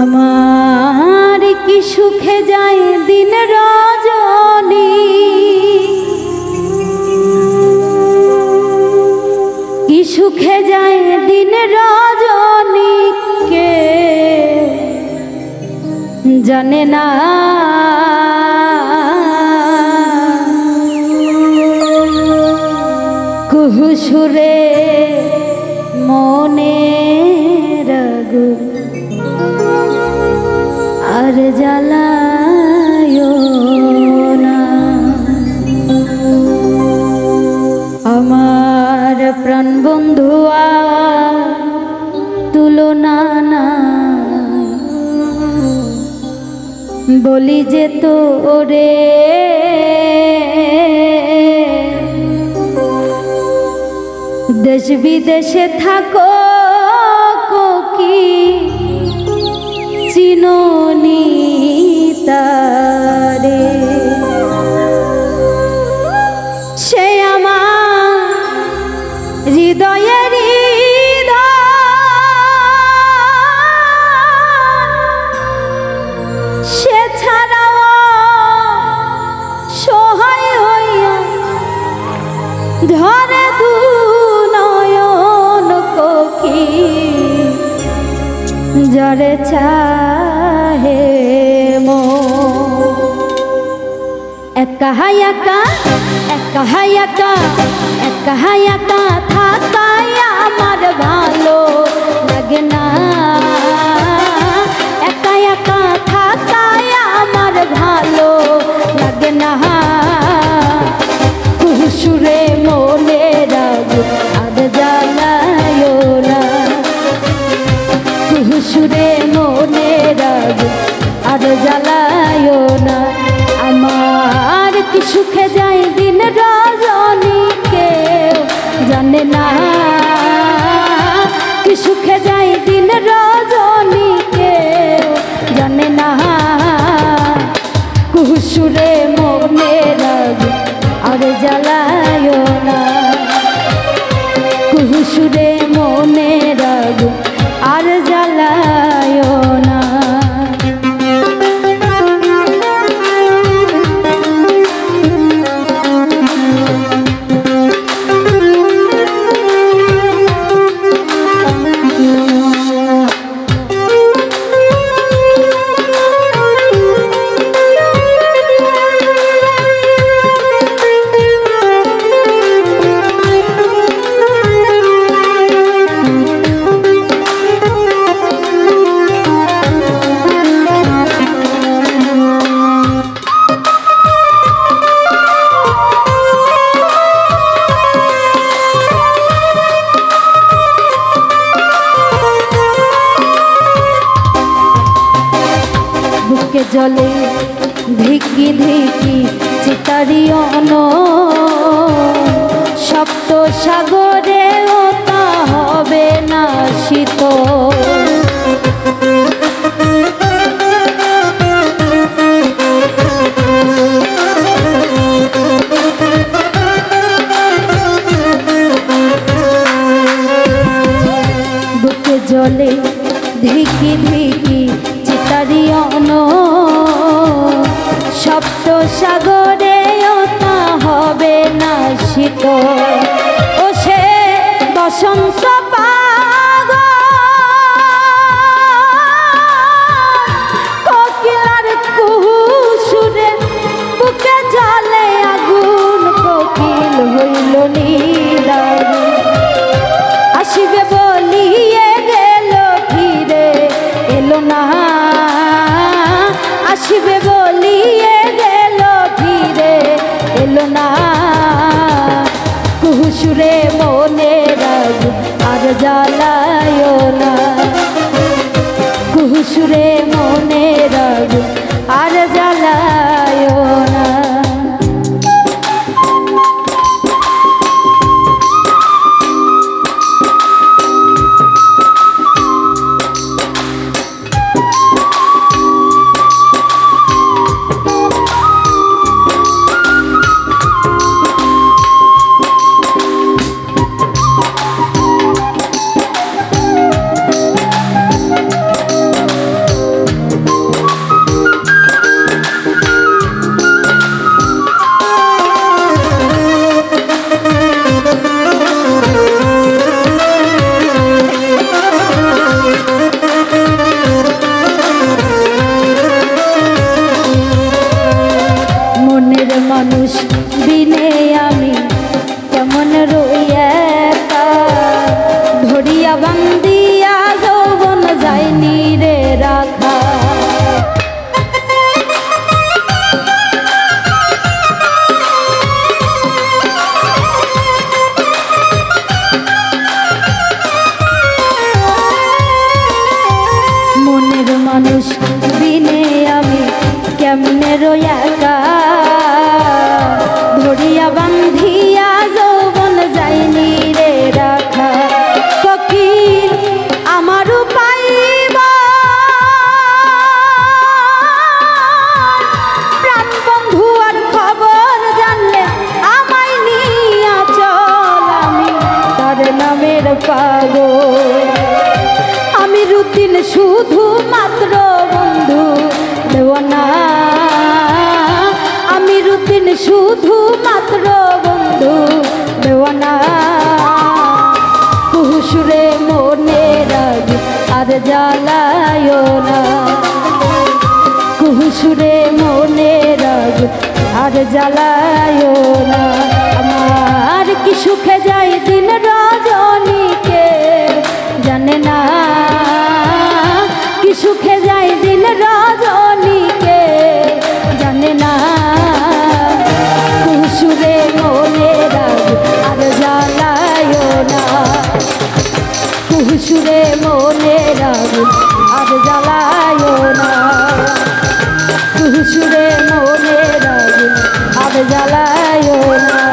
আমার কি সুখে যায় দিন রজনী? কি সুখে যায় দিন রজনী? কে জানে না। কুহু সুরে মনে প্রাণ বন্ধুয়া তুলনা বলি যে তোরে দেশ বিদেশে থাকো কি চিননি তারে? ধরে দু নয়ন কোকি জরে চাহে মো। একা হায়াকা একা হায়াকা একা হায়াকা থাকাই আমার ভালো লাগে না। জ্বালায় না। আমার কি সুখে যায় দিন রজনী? কেউ জানে না। কি সুখে যায় দিন রজনী? কেউ জানে না। কুসুরে মনে রাগ আর জ্বালায় না। কুহুসুরে মনে জলে ধিকি ধিকি চিতারি অন সপ্ত সাগরে তা হবে না শীত বুকে জলে ধিকি ধিকি সপ্ত সাগরে তা হবে না শীত আর মনের মানুষ বিনে আমি কেমনে রয়াকা ধরিয়া বান্ধিয়া যৌবন যায়নি রে রাখা। ফকির আমারও পাইবা প্রাণ বন্ধু আর খবর জানলে আমায় নিয়া চল আমি। তার নামের পাগল। শুধু মাত্র বন্ধু দেওয়ানা আমি রুটিন শুধু মাত্র বন্ধু দেওয়ানা কুহুসুরে মনে রাগ আর জ্বালায় না। কুহুসুরে মনে রাগ আর জ্বালায় না। আমার কি সুখে যায় দিন 还有那。